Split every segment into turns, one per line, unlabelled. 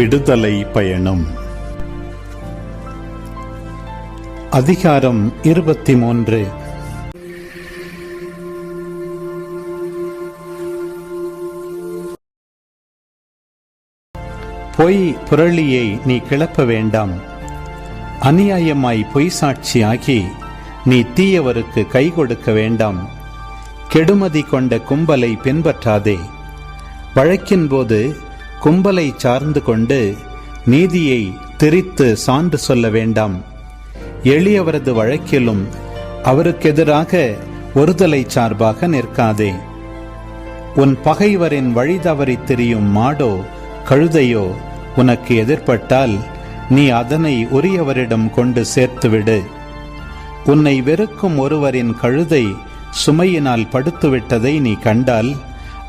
விடுதலை பயணம். அதிகாரம் இருபத்தி மூன்று பொய் புரளியை நீ கிளப்ப வேண்டாம். அநியாயமாய் பொய் சாட்சியாகி நீ தீயவருக்கு கை கொடுக்க வேண்டாம். கெடுமதி கொண்ட கும்பலை பின்பற்றாதே. வழக்கின் போது கும்பலை சார்ந்து கொண்டு நீதியை திரித்து சான்று சொல்ல வேண்டாம். எளியவரது வழக்கிலும் அவருக்கெதிராக ஒருதலை சார்பாக நிற்காதே. உன் பகைவரின் வழி தவறித் திரியும் மாடோ கழுதையோ உனக்கு எதிர்பட்டால் நீ அதனை உரியவரிடம் கொண்டு சேர்த்துவிடு. உன்னை வெறுக்கும் ஒருவரின் கழுதை சுமையினால் படுத்துவிட்டதை நீ கண்டால்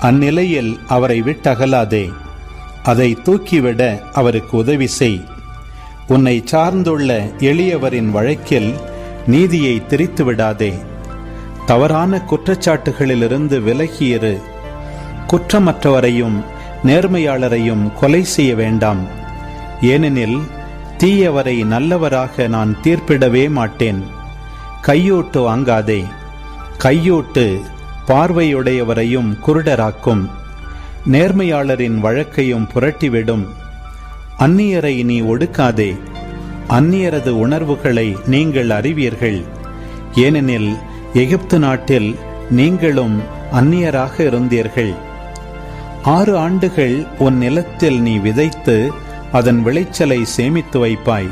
அந்நிலையில் அவரை விட்டகலாதே. அதை தூக்கிவிட அவருக்கு உதவி செய். உன்னை சார்ந்துள்ள எளியவரின் வழக்கில் நீதியை திரித்து விடாதே. தவறான குற்றச்சாட்டுகளிலிருந்து விலகியிரு. குற்றமற்றவரையும் நேர்மையாளரையும் கொலை செய்ய வேண்டாம். ஏனெனில் தீயவரை நல்லவராக நான் தீர்ப்பிடவே மாட்டேன். கையூட்டு வாங்காதே. கையூட்டு பார்வையுடையவரையும் குருடராக்கும். நேர்மையாளரின் வழக்கையும் புரட்டிவிடும். அந்நியரை நீ ஒடுக்காதே. அந்நியரது உணர்வுகளை நீங்கள் அறிவீர்கள். ஏனெனில் எகிப்து நாட்டில் நீங்களும் அந்நியராக இருந்தீர்கள். ஆறு ஆண்டுகள் உன் நிலத்தில் நீ விதைத்து அதன் விளைச்சலை சேமித்து வைப்பாய்.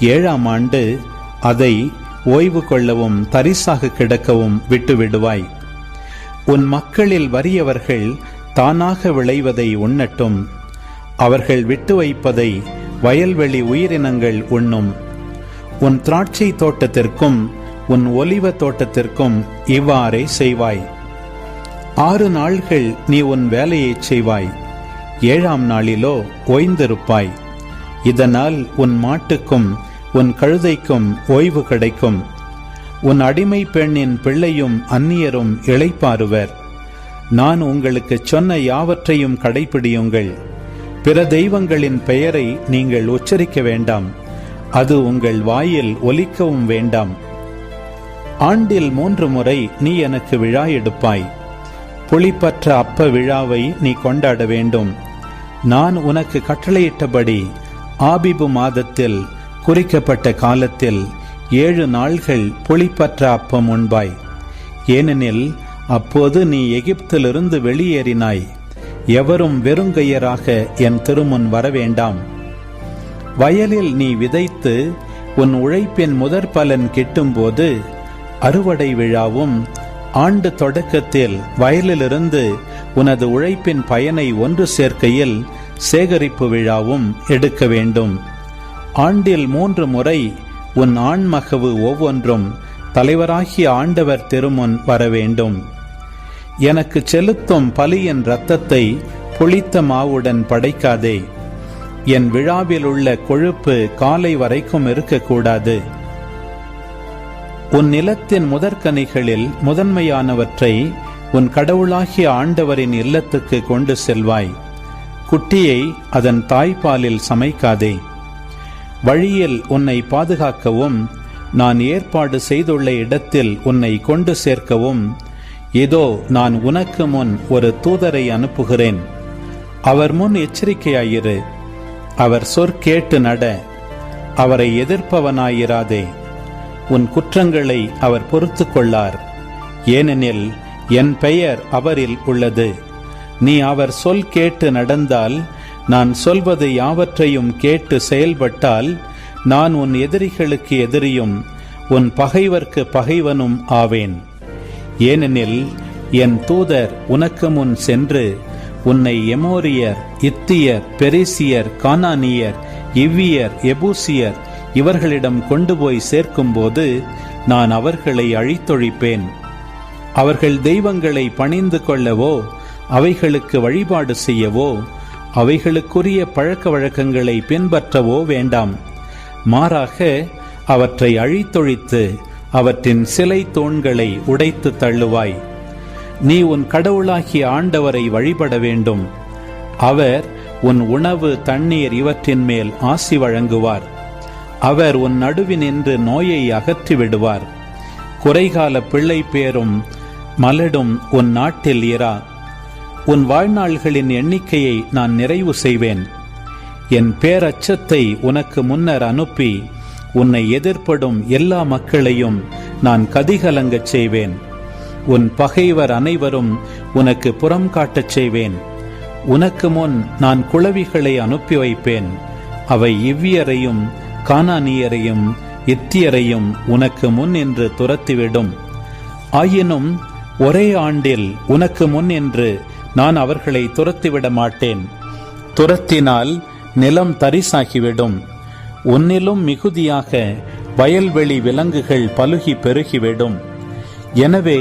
ஏழாம் ஆண்டு அதை ஓய்வு கொள்ளவும் தரிசாக கிடக்கவும் விட்டுவிடுவாய். உன் மக்களில் வறியவர்கள் தானாக விளைவதை உண்ணட்டும். அவர்கள் விட்டு வைப்பதை வயல்வெளி உயிரினங்கள் உண்ணும். உன் திராட்சை தோட்டத்திற்கும் உன் ஒலிவ தோட்டத்திற்கும் இவ்வாறே செய்வாய். ஆறு நாள்கள் நீ உன் வேலையைச் செய்வாய். ஏழாம் நாளிலோ ஓய்ந்திருப்பாய். இதனால் உன் மாட்டுக்கும் உன் கழுதைக்கும் ஓய்வு கிடைக்கும். உன் அடிமை பெண்ணின் பிள்ளையும் அந்நியரும் இளைப்பாறுவர். நான் உங்களுக்கு சொன்ன யாவற்றையும் கடைபிடியுங்கள். பிற தெய்வங்களின் பெயரை நீங்கள் உச்சரிக்க வேண்டாம். அது உங்கள் வாயில் ஒலிக்கவும் வேண்டாம். ஆண்டில் மூன்று முறை நீ எனக்கு விழா எடுப்பாய். புளிப்பற்ற அப்ப விழாவை நீ கொண்டாட வேண்டும். நான் உனக்கு கட்டளையிட்டபடி ஆபிபு மாதத்தில் குறிக்கப்பட்ட காலத்தில் ஏழு நாள்கள் புளிப்பற்ற அப்பம் உண்பாய். ஏனெனில் அப்போது நீ எகிப்திலிருந்து வெளியேறினாய். எவரும் வெறுங்கையராக என் திருமுன் வரவேண்டாம். வயலில் நீ விதைத்து உன் உழைப்பின் முதற் பலன் கிட்டும்போது அறுவடை விழாவும் ஆண்டு தொடக்கத்தில் வயலிலிருந்து உனது உழைப்பின் பயனை ஒன்று சேர்க்கையில் சேகரிப்பு விழாவும் எடுக்க வேண்டும். ஆண்டில் மூன்று முறை உன் ஆண்மகவு ஒவ்வொன்றும் தலைவராகிய ஆண்டவர் திருமுன் வர வேண்டும் எனக்கு செலுத்தும் பலியின் இரத்தத்தை புளித்த மாவுடன் படைக்காதே. என் விழாவில் உள்ள கொழுப்பு காலை வரைக்கும் இருக்கக்கூடாது. உன் நிலத்தின் முதற்கனிகளில் முதன்மையானவற்றை உன் கடவுளாகிய ஆண்டவரின் இல்லத்துக்கு கொண்டு செல்வாய். குட்டியை அதன் தாய்ப்பாலில் சமைக்காதே. வழியில் உன்னை பாதுகாக்கவும் நான் ஏற்பாடு செய்துள்ள இடத்தில் உன்னை கொண்டு சேர்க்கவும் இதோ நான் உனக்கு முன் ஒரு தூதரை அனுப்புகிறேன். அவர் முன் எச்சரிக்கையாயிரு. அவர் சொற்கேட்டு நட. அவரை எதிர்ப்பவனாயிராதே. உன் குற்றங்களை அவர் பொறுத்து கொள்ளார். ஏனெனில் என் பெயர் அவரில் உள்ளது. நீ அவர் சொல் கேட்டு நடந்தால் நான் சொல்வது யாவற்றையும் கேட்டு செயல்பட்டால் நான் உன் எதிரிகளுக்கு எதிரியும் உன் பகைவர்க்கு பகைவனும் ஆவேன். ஏனெனில் என் தூதர் உனக்கு முன் சென்று உன்னை எமோரியர் இத்தியர் பெரிசியர் கானானியர் இவ்வியர் எபூசியர் இவர்களிடம் கொண்டு போய் சேர்க்கும்போது நான் அவர்களை அழித்தொழிப்பேன். அவர்கள் தெய்வங்களை பணிந்து கொள்ளவோ அவைகளுக்கு வழிபாடு செய்யவோ அவைகளுக்குரிய பழக்க வழக்கங்களை பின்பற்றவோ வேண்டாம். மாறாக அவற்றை அழித்தொழித்து அவற்றின் சிலை தூண்களை உடைத்து தள்ளுவாய். நீ உன் கடவுளாகிய ஆண்டவரை வழிபட வேண்டும். அவர் உன் உணவு தண்ணீர் இவற்றின் மேல் ஆசி வழங்குவார். அவர் உன் நடுவினின்று நோயை அகற்றி விடுவார். குறைகால பிள்ளை பேரும் மலடும் உன் நாட்டில் இரா. உன் வாழ்நாள்களின் எண்ணிக்கையை நான் நிறைவு செய்வேன். என் பேரச்சத்தை உனக்கு முன்னர் அனுப்பி உன்னை எதிர்ப்படும் எல்லா மக்களையும் நான் கதிகலங்கச் செய்வேன். உன் பகைவர் அனைவரும் உனக்கு புறம் காட்டச் செய்வேன். உனக்கு முன் நான் குளவிகளை அனுப்பி வைப்பேன். அவை இவ்வியரையும் கானானியரையும் இத்தியரையும் உனக்கு முன் என்று துரத்திவிடும். ஆயினும் ஒரே ஆண்டில் உனக்கு முன் என்று நான் அவர்களை துரத்திவிட மாட்டேன் துரத்தினால் நிலம் தரிசாகிவிடும். உன்னிலும் மிகுதியாக வயல்வெளி விலங்குகள் பலுகி பெருகிவிடும். எனவே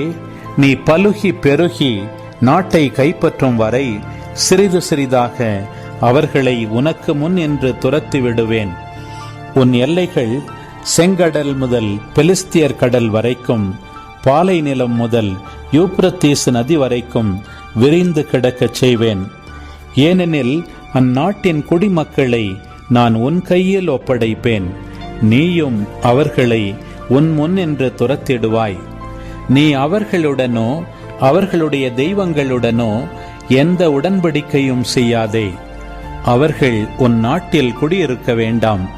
நீ பலுகி பெருகி நாட்டை கைப்பற்றும் வரை சிறிது சிறிதாக அவர்களை உனக்கு முன் என்று துரத்தி விடுவேன். உன் எல்லைகள் செங்கடல் முதல் பெலிஸ்தியர் கடல் வரைக்கும் பாலை நிலம் முதல் யூப்ரத்தீஸ் நதி வரைக்கும் விரிந்து கிடக்கச் செய்வேன். ஏனெனில் அந்நாட்டின் குடிமக்களை நான் உன் கையில் ஒப்படைப்பேன். நீயும் அவர்களை உன் முன் என்று துரத்திடுவாய். நீ அவர்களுடனோ அவர்களுடைய தெய்வங்களுடனோ எந்த உடன்படிக்கையும் செய்யாதே. அவர்கள் உன் நாட்டில் குடியிருக்க வேண்டாம்.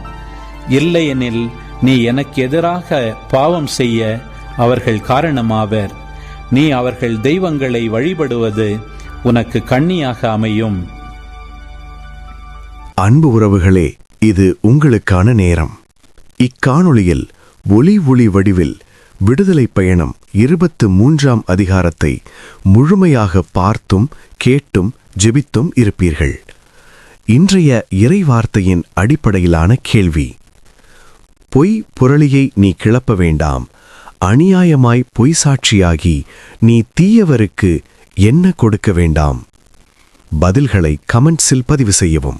இல்லையெனில் நீ எனக்கு எதிராக பாவம் செய்ய அவர்கள் காரணமாவர். நீ அவர்கள் தெய்வங்களை வழிபடுவது உனக்கு கண்ணியாக அமையும்.
அன்பு உறவுகளே இது உங்களுக்கான நேரம். இக்காணொளியில் ஒளி ஒளி வடிவில் விடுதலை பயணம் இருபத்து மூன்றாம் அதிகாரத்தை முழுமையாக பார்த்தும் கேட்டும் ஜெபித்தும் இருப்பீர்கள். இன்றைய இறைவார்த்தையின் அடிப்படையிலான கேள்வி. பொய் புரளியை நீ கிளப்ப வேண்டாம். அநியாயமாய் பொய் சாட்சியாகி நீ தீயவருக்கு என்ன கொடுக்க வேண்டாம்? பதில்களை கமெண்ட்ஸில் பதிவு செய்யவும்.